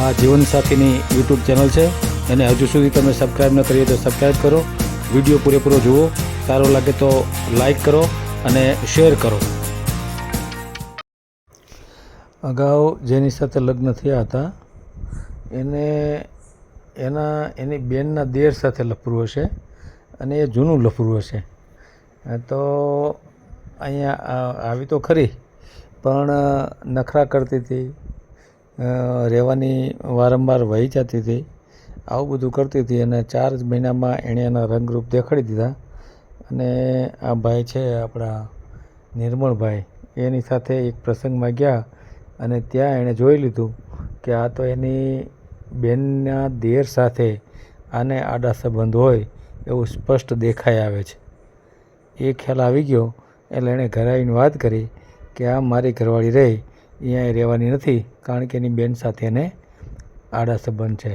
આ જીવનસાથીની YouTube channel છે. અને હજુ સુધી તમે સબસ્ક્રાઈબ ન કરીએ તો સબસ્ક્રાઈબ કરો. વીડિયો પૂરેપૂરો જુઓ. સારો લાગે તો લાઈક કરો અને શેર કરો. અગાઉ જેની સાથે લગ્ન થયા હતા, એને એના, એની બેનના દેર સાથે લફરું હશે અને એ જૂનું લફરું હશે. તો અહીંયા આવી તો ખરી, પણ નખરા કરતી હતી. રહેવાની વારંવાર વહી જતી હતી. આવું બધું કરતી હતી અને ચાર જ મહિનામાં એણે એના રંગરૂપ દેખાડી દીધા. અને આ ભાઈ છે આપણા નિર્મળભાઈ. એની સાથે એક પ્રસંગમાં ગયા અને ત્યાં એણે જોઈ લીધું કે આ તો એની બેનના દેર સાથે આને આડા સંબંધ હોય એવું સ્પષ્ટ દેખાઈ આવે છે. એ ખ્યાલ આવી ગયો એટલે એણે ઘરે આવીને વાત કરી કે આ મારી ઘરવાળી રહી. અહીંયા રહેવાની નથી, કારણ કે એની બેન સાથે એને આડા સંબંધ છે.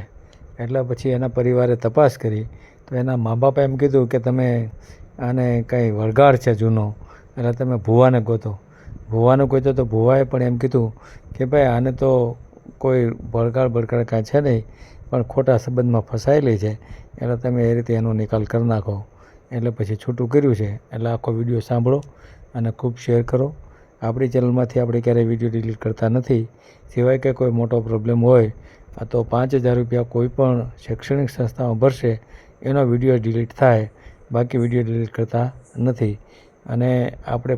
એટલે પછી એના પરિવારે તપાસ કરી. તો એના મા બાપે એમ કીધું કે તમે આને કંઈ વળગાડ છે જૂનો, એટલે તમે ભુવાને ગોતો. ભુવાને ગોતો તો ભુવાએ પણ એમ કીધું કે ભાઈ, આને તો કોઈ વળગાડ બળગાડ કાંઈ છે નહીં, પણ ખોટા સંબંધમાં ફસાયેલી છે, એટલે તમે એ રીતે એનો નિકાલ કરી નાખો. એટલે પછી છૂટું કર્યું છે. એટલે આખો વીડિયો સાંભળો અને ખૂબ શેર કરો. આપણી ચેનલમાંથી આપણે ક્યારેય વીડિયો ડિલીટ કરતા નથી. સિવાય કે કોઈ મોટો પ્રોબ્લેમ હોય તો પાંચ હજાર રૂપિયા કોઈ પણ શૈક્ષણિક સંસ્થામાં ભરશે, એનો વીડિયો ડિલીટ થાય. બાકી વીડિયો ડિલીટ કરતા નથી. અને આપણે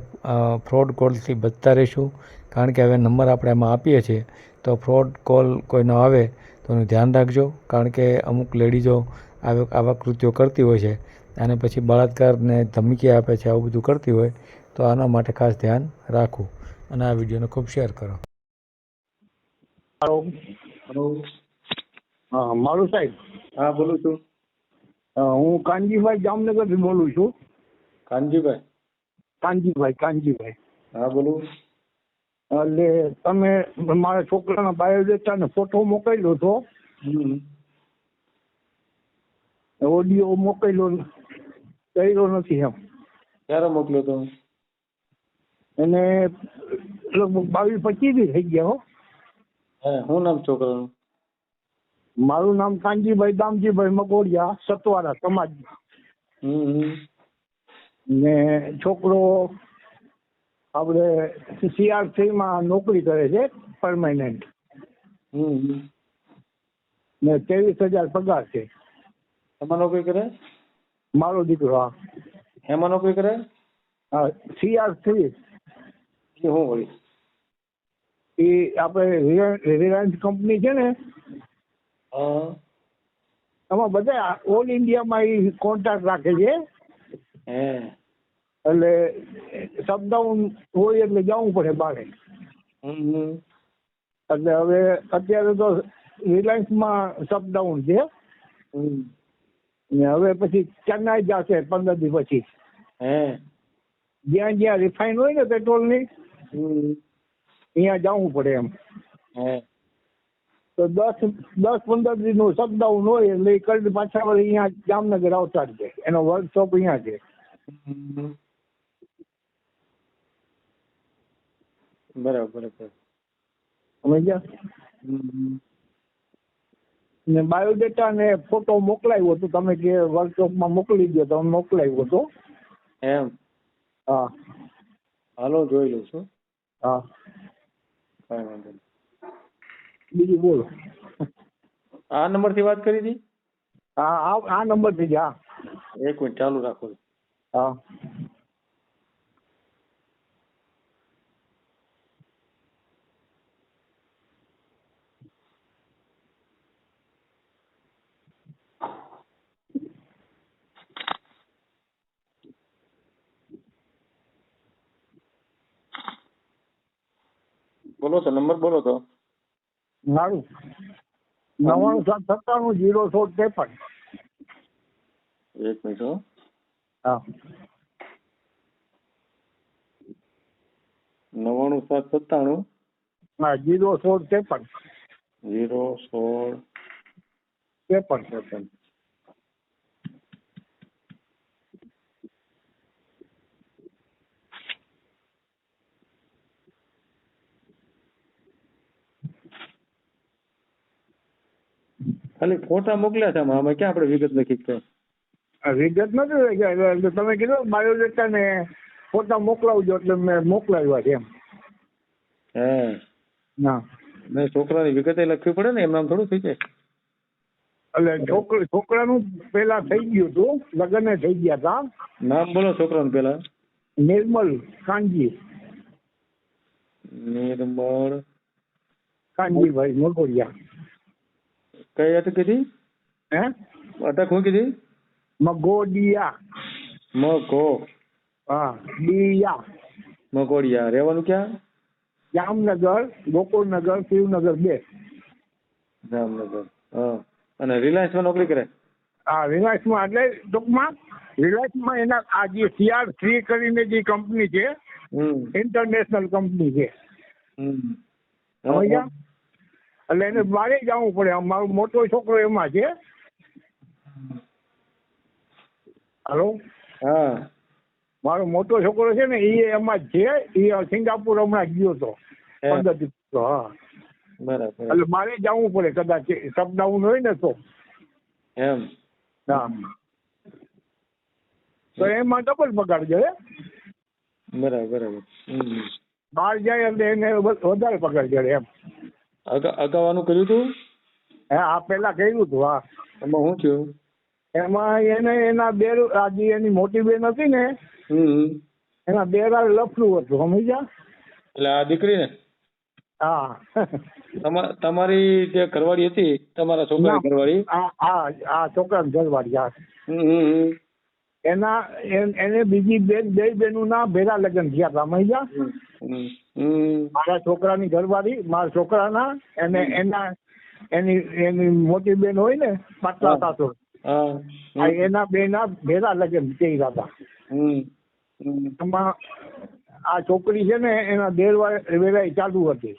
ફ્રોડ કોલથી બચતા રહીશું. કારણ કે હવે નંબર આપણે એમાં આપીએ છીએ. તો ફ્રોડ કોલ કોઈનો આવે, તો એનું ધ્યાન રાખજો. કારણ કે અમુક લેડીઝો આવા કૃત્યો કરતી હોય છે. અને પછી બળાત્કારને ધમકી આપે છે, આવું બધું કરતી હોય તો આના માટે ખાસ ધ્યાન રાખો અને આ વિડીયોને ખૂબ શેર કરો. હાલો. હા મારું સાહેબ. હા બોલું છું. હું કાનજીભાઈ જામનગરથી બોલું છું. કાનજીભાઈ? કાનજીભાઈ કાનજીભાઈ. હા બોલું. એટલે તમે મારા છોકરાના બાયોડેટા ને ફોટો મોકલ્યો હતો ઓડિયો મોકલ્યો કર્યો નથી એમ. ક્યારે મોકલ્યો તો? એને લગભગ બાવીસ પચીસ દી થઈ ગયા હો. હે શું નામ છોકરાનું? મારું નામ કાનજીભાઈ દામજીભાઈ મગોડિયા સતવારા સમાજ. ને છોકરો આપણે સીઆરસી માં નોકરી કરે છે પરમાનન્ટ. ને ત્રેવીસ હજાર પગાર છે. એમાં નોકરી કરે? મારો દીકરો હા. એમાં નોકરી કરે? હા સીઆરસી એ શું વળી એ આપણે રિલાયન્સ કંપની છે ને હા. એમાં બધા ઓલ ઇન્ડિયામાં એ કોન્ટ્રાક્ટ રાખે છે. હે. એટલે શબ્દાઉન હોય એટલે જવું પડે બારે હમ હમ. એટલે હવે અત્યારે તો રિલાયન્સમાં શટડાઉન છે. હમ. ને હવે પછી ચેન્નાઈ જશે પંદર દિવસ પછી. હે. જ્યાં જ્યાં રિફાઇન હોય ને પેટ્રોલની હમ. અહીંયા જવું પડે એમ. તો દસ દસ પંદર દિનનું શટડાઉન હોય એટલે એ કરી પાછા વળી અહીંયા જામનગર આવતા જ છે. એનો વર્કશોપ અહીંયા છે. બરાબર સમજ્યા? ને બાયોડેટા ને ફોટો મોકલાવ્યો હતો. તમે કે વર્કશોપમાં મોકલી દો તમે મોકલાવ્યો હતો. એમ? હા. હાલો જોઈ લઉં છું. હા. કાંઈ વાંધો નહીં. બીજું બોલો. આ નંબરથી વાત કરી હતી? હા આ આ નંબરથી જ હા. એક મિનિટ ચાલુ રાખો. હા. બોલો તો નંબર બોલો તો. મારું નવ્વાણું સાત સત્તાણું જીરો સોળ ત્રેપન. એક મિનિટ હા. નવ્વાણું સાત સત્તાણું. હા જીરો સોળ ત્રેપન. જીરો સોળ ત્રેપન ત્રેપન. ખાલી ફોટા મોકલ્યા છે આમાં. ક્યાં આપણે વિગત લખી છે આ વિગત નથી તમે કીધું બાયોડેટા ને ફોટા મોકલાવજો એટલે મેં મોકલાવ્યા છે એમ. હે. ના મેં છોકરાની વિગતે લખવી પડે ને એમ નામ થોડું થઈ જાય. એટલે છોકરા છોકરાનું પેલા થઈ ગયું હતું લગ્ન થઈ ગયા હતા. નામ બોલો છોકરાનું પેલા નિર્મલ કાનજી. નિર્મળ. કાનજીભાઈ મોટોરિયા કઈ અટક કીધી? હે? અટક શું કીધી? મગોડિયા. મગો. હા ડિયા. મગોડિયા. રહેવાનું ક્યાં? જામનગર ગોકુળનગર શિવનગર બે. જામનગર. હા. અને રિલાયન્સમાં નોકરી કરે? હા રિલાયન્સમાં એટલે ટૂંકમાં રિલાયન્સમાં એના આ જે સીઆર થ્રી કરીને જે કંપની છે હમ. ઇન્ટરનેશનલ કંપની છે. હમ. સમજ્યા? એટલે એને બારે જવું પડે. મારો મોટો છોકરો એમાં છે. હાલો? હા. મારો મોટો છોકરો છે ને એ એમાં જ છે. એ સિંગાપુર હમણાં ગયો હતો પંદર દિવસ હા. બરાબર. એટલે મારે જવું પડે કદાચ. સપડાઉન હોય ને તો. એમ. હા. તો એમાં ડબલ પગાર જાય બરાબર બરાબર. બહાર જાય એટલે એને વધારે પગાર ચડે એમ. અગા અગાઉ કર્યું હતું હે આ પેલા કર્યું હતું હા. એમાં શું થયું? એમાં એને એના બે આજે એની મોટી બેન હતી ને હમ. એના બેરા લફડું હતું સમજ્યા? એટલે આ દીકરીને? હા. તમા- તમારી જે ઘરવાળી હતી તમારા છોકરા ઘરવાળી? આ આ આ છોકરાની ઘરવાળી હા. એના એને બીજી બેન બે બેનું ના ભેરા લગ્ન થયા હતા. હમ મારા છોકરાની ઘરવાળી મારા છોકરાના અને એના એની એની મોટી બેન હોય ને પાટલા. સાસુ. એના બે ના ભેગા લગ્ન કર્યા હતા. એમાં આ છોકરી છે ને એના દેર વેરાઈ ચાલુ હતી.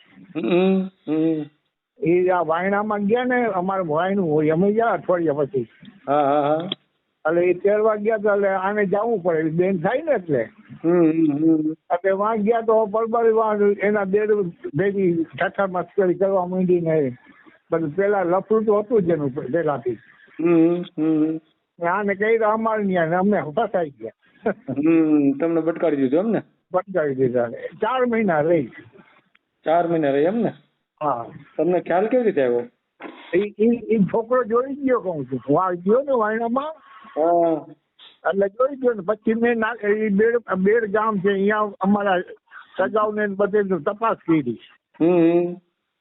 એ આ વાયણામાં ગયા ને અમારે વાયણું હોય અમે ગયા અઠવાડિયા પછી. હા હા હા. એટલે એ તેરવા ગયા તો એટલે આને જવું પડે. બેન થાય ને એટલે. એટલે વાં ગયા તો પરબારી વાં એના દેર ભેગી ઠઠ્ઠા મસ્કરી કરવા માંડી ને પણ પેલા લફડું તો હતું જ એનું પેલાથી આને કહી અમારે ત્યાં ને અમે ફસાઈ ગયા. હમ તમને બટકાડી દીધું એમ ને બટકાવી દીધા. ચાર મહિના રહી. ચાર મહિના રહી એમ ને હા. તમને ખ્યાલ કેવી રીતે આવ્યો? એ છોકરો જોઈ ગયો કહું છું. ગયો ને વાયણામાં? એટલે જોઈ ગયો ને પછી મેં ના બેડ બેડ ગામ છે અહીંયા અમારા સગાવને ને બધે તપાસ કરી.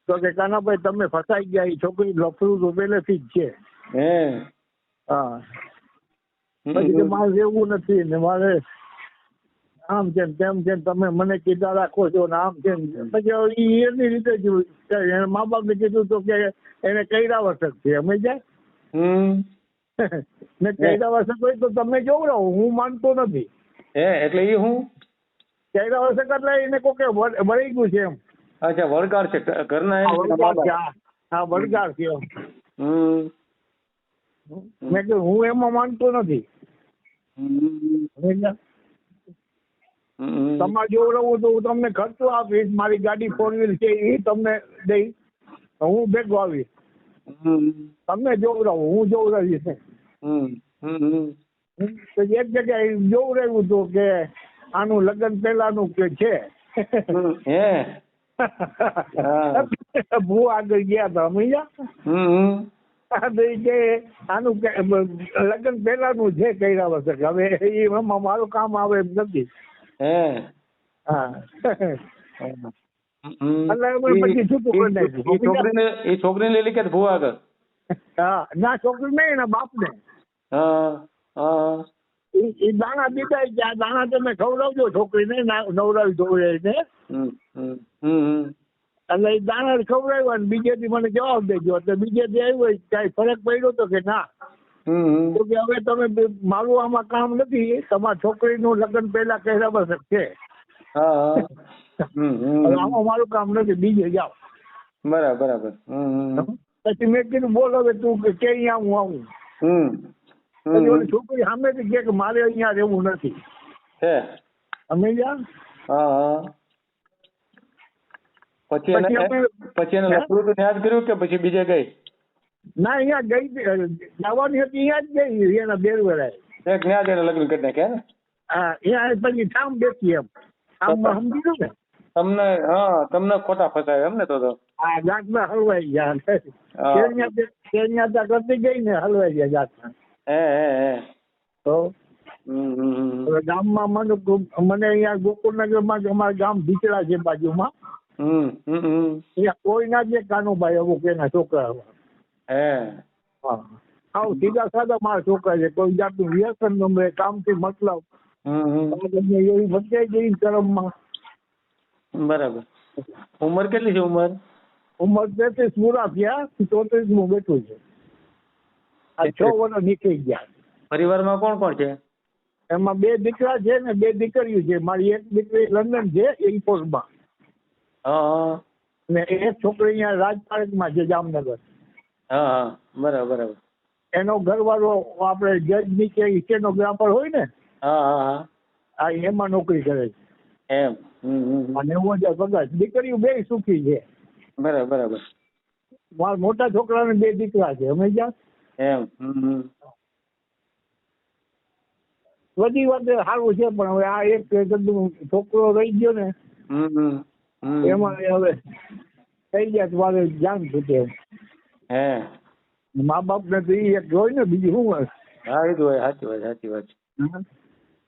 તો કે કાનાભાઈ તમે ફસાઈ ગયા એ છોકરી લફરું તો પહેલેથી જ છે. હા. પછી મારે એવું નથી ને મારે આમ છે ને તેમ છે તમે મને કીધા રાખો છો ને આમ છે ને પછી એની રીતે જ મા બાપને કીધું તો કે એને કૈરા વસક છે સમજ જાય ને વસક હોય તો તમે જોવડાવો હું માનતો નથી. હે એટલે એ હું? કૈરા વસક એટલે એને કોકે વળ- ગયું છે એમ. અચ્છા વળગાર છે ઘરના હા વળગાર છે મેં કીધું હું એમાં માનતો નથી. જોવું રહું તમારે જોવડાવવું તો હું તમને ખર્ચો આપીશ મારી ગાડી ફોર વ્હીલ છે એ તમને દઈશ. હું ભેગો આવીશ. તમને જોવડાવું હું જોવડાવીશ નહીં. હમ. હમ. તો એક જગ્યાએ જોવડાવ્યું હતું કે આનું લગ્ન પહેલાનું કે છે? હે. ભૂ આગળ ગયા હતા ઈ કે આનું લગ્ન પહેલાનું છે કર્યા વખત હવે એ એમાં મારું કામ આવે એમ નથી. હે. હા. એટલે પછી છૂટું કરી નાખ્યું. ઈ છોકરીને લઈ કે ભૂ આગળ? ના છોકરી નહીં એના હા ઈ ઈ દાણા દીધા આ દાણા તમે ખવડાવજો છોકરીને નવરાવી. હમ. એટલે એ દાણા ખવડાવ્યો ને બીજેથી મને જવાબ દેજો. એટલે બીજેથી આવ્યો કઈ ફરક પડ્યો તો કે ના? તો કે હવે તમે મારું આમાં કામ નથી તમારા છોકરીનું લગ્ન પહેલા કહેવા છે. આમાં મારું કામ નથી બીજે જાઓ. બરાબર બરાબર. પછી મેં કીધું બોલ હવે તું કે અહીંયા હું આવું. પછી ઓલી છોકરી સામે કે મારે અહીંયા રહેવું નથી. હે? અમે હા પછી એને એને જ કર્યું કે પછી બીજે ગઈ? ના અહીંયા ગઈ જવાની હતી અહીંયા જ ગઈ એના બેરવેરાએ એક ન્યા જઈને લગ્ન કરી નાખ્યા ને? હા અહીંયા પછી ઠામ બેસી એમ. આમ સમજી ગયું ને. તમને હા તમને ખોટા ફસાય એમ ને તો તો. હા જાતમાં હલવાઈ ગયા ત્યાં કરતી ગઈ ને હલવાઈ ગયા જાતમાં. હે હે હે. તો? ગામમાં મને મને અહીંયા ગોકુળનગરમાં કે ગામ ભીચડા છે બાજુમાં. અહીંયા કોઈ ના જે કાનુભાઈ અમુક એના છોકરા હે. હા. આવું સીધા સાદા મારા છોકરા છે. કોઈ જાતનું વ્યસન ગમે કામથી મતલબ. એવી ભટકાઈ ગઈ કરમમાં બરાબર. ઉંમર કેટલી છે ઉંમર? ઉંમર તેત્રીસ પૂરા થયા ચોત્રીસમાં બેઠું છે. આ છ વર્ષ નીકળી ગયા. પરિવારમાં કોણ કોણ છે? એમાં બે દીકરા છે ને બે દીકરીઓ છે. મારી એક દીકરી લંડન છે એરપોર્ટમાં. હા ને એક છોકરી અહીંયા રાજપારકમાં છે જામનગર. હા હા. બરાબર બરાબર. એનો ઘરવાળો આપણે જજ નીચે સ્ટેનોગ્રાફર હોય ને હા હા હા. આ એમાં નોકરી કરે છે. એમ. અને હું જ પગાર દીકરીઓ બે સુખી છે. બરાબર બરાબર. મારા મોટા છોકરાને બે દીકરા છે. અમે જ્યાં એમ. બધી વાત સારું છે પણ હવે આ એક છોકરો રહી ગયો ને. એમાં હવે થઈ ગયા મારે જાન છૂટે. હે. મા બાપ ને તો એક જોઈ ને બીજું શું હોય? હા એ જ હોય સાચી વાત સાચી વાત.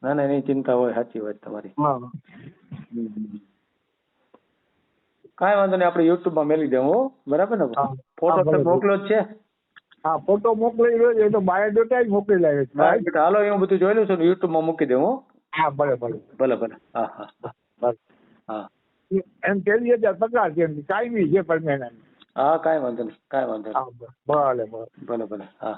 ના ના એની ચિંતા હોય સાચી વાત તમારી. કાંઈ વાંધો નહીં આપણે યુટ્યુબમાં મેલી દેવું હો. બરાબર ને? ફોટો તો મોકલો જ છે. હા ફોટો મોકલી રહ્યો એ તો બાયોડેટા જ મોકલી લાવ્યો છે હા, હાલો હું બધું જોયેલું છે ને યુટ્યુબમાં મૂકી દઉં હા. ભલે ભલે. ભલે ભલે. હા હા. ભલે હા. એમ કેવી હજાર પગાર છે કાયમી છે પરમેનન્ટ. હા કાંઈ વાંધો નહીં કાંઈ વાંધો નહીં. ભલે ભલે. ભલે ભલે. હા.